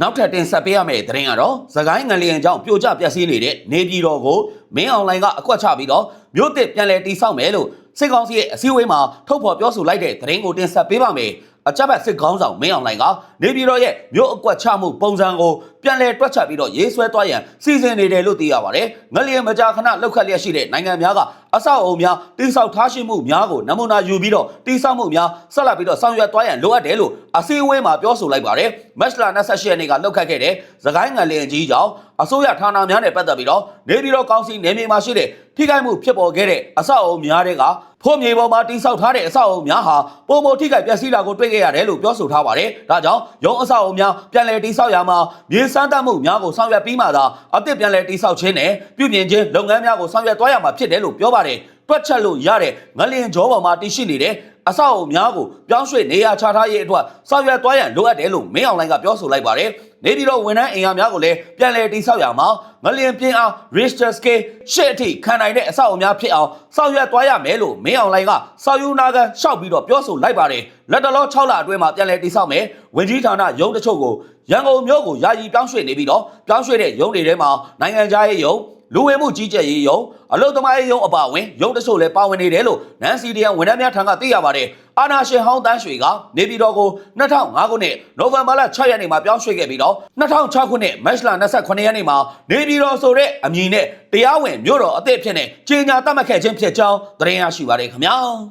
နောက်ထပ်တင်ဆက်ပေးရမယ့်သတင်းကတော့သခိုင်းငလျင်ကြောင့်ပြိုကျပျက်စီးနေတဲ့နေပြည်တော်ကိုမင်းအွန်လိုင်းကအကွက်ချပြီးတော့မြို့တစ်ပြန်လည်တိစောက်မယ်လို့စစ်ကောင်စီရဲ့အစည်းအဝေးမှာထုတ်ဖော်ပြောဆိုလိုက်တဲ့သတင်းကိုတင်ဆက်ပေးပါမယ်။အကြက်ဘက်စစ်ကောင်းဆောင်မင်းအွန်လိုင်းကနေပြည်တော်ရဲ့မြို့အကွက်ချမှုပုံစံကို ပြန်လည်တွက်ချက်ပြီးတော့ရေးဆွဲသွားရန်စီစဉ်နေတယ်လို့သိရပါတယ်။ငလျင်မကြာခဏလောက်ခတ်လျက်ရှိတဲ့နိုင်ငံများကအဆောက်အုံများတိစောက်ထားရှိမှုများကိုနမူနာယူပြီးတော့တိစောက်မှုများဆက်လက်ပြီးတော့ဆောင်ရွက်သွားရန်လိုအပ်တယ်လို့အစည်းအဝေးမှာပြောဆိုလိုက်ပါတယ်။မက်စလာ28ရက်နေ့ကလောက်ခတ်ခဲ့တဲ့သခိုင်းငလျင်ကြီးကြောင့်အစိုးရဌာနများနဲ့ပတ်သက်ပြီးတော့နေပြည်တော်ကောင်စီနယ်မြေမှာရှိတဲ့ထိခိုက်မှုဖြစ်ပေါ်ခဲ့တဲ့အဆောက်အုံများတွေကဖို့မြေပေါ်မှာတိစောက်ထားတဲ့အဆောက်အုံများဟာပုံမထိခိုက်ပျက်စီးတာကိုတွေ့ခဲ့ရတယ်လို့ပြောဆိုထားပါတယ်။ဒါကြောင့်ရုံးအဆောက်အုံများပြန်လည်တိစောက်ရမှာမြေစမ်းသပ်မှုများကိုဆောင်ရွက်ပြီးမှသာအသစ်ပြန်လည်တိစောက်ခြင်းနဲ့ပြုပြင်ခြင်းလုပ်ငန်းများကိုဆောင်ရွက်သွားရမှာဖြစ်တယ်လို့ပြောပါတယ်။တွက်ချက်လို့ရတဲ့ငလျင်ကြောပေါ်မှာတည်ရှိနေတဲ့ အဆောက်အုံများကိုပြောင်းရွှေ့နေရာချထားရေးအတွက်ဆောင်ရွက်သွားရန်လိုအပ်တယ်လို့မင်းအောင်လိုင်းကပြောဆိုလိုက်ပါတယ်။နေပြည်တော်ဝန်ထမ်းအင်အားများကိုလည်းပြန်လည်တိစောက်ရမှာငလျင်ပြင်းအား Richter scale ရှစ်အထိခံနိုင်တဲ့အဆောက်အုံများဖြစ်အောင်ဆောင်ရွက်သွားရမယ်လို့မင်းအောင်လိုင်းကစောက်ယူနာကန်ရှောက်ပြီးတော့ပြောဆိုလိုက်ပါတယ်။လက်တလော6လအတွင်းမှာပြန်လည်တိစောက်မယ်။ဝင်ကြီးဌာနရုံးတချို့ကိုရန်ကုန်မြို့ကိုယာယီပြောင်းရွှေ့နေပြီးတော့ပြောင်းရွှေ့တဲ့ရုံးတွေထဲမှာနိုင်ငံခြားရေးရုံး လူဝင်မှုကြီးကြပ်ရေးယုံအလုတ်သမားရေးယုံအပါအဝင်ယုံတချို့လည်းပါဝင်နေတယ်လို့နန်စီဒီယန်ဝန်ထမ်းများထံကသိရပါတယ်။အာနာရှင်ဟောင်းတန်းရွှေကနေပြည်တော်ကို2005ခုနှစ်နိုဝင်ဘာလ6ရက်နေ့မှာပြောင်းရွှေ့ခဲ့ပြီးတော့2006ခုနှစ်မတ်လ28ရက်နေ့မှာနေပြည်တော်ဆိုတဲ့အမည်နဲ့တရားဝင်မြို့တော်အသစ်ဖြစ်နေကြေညာသတ်မှတ်ခဲ့ခြင်းဖြစ်ကြောင်းသတင်းရရှိပါတယ်ခင်ဗျာ။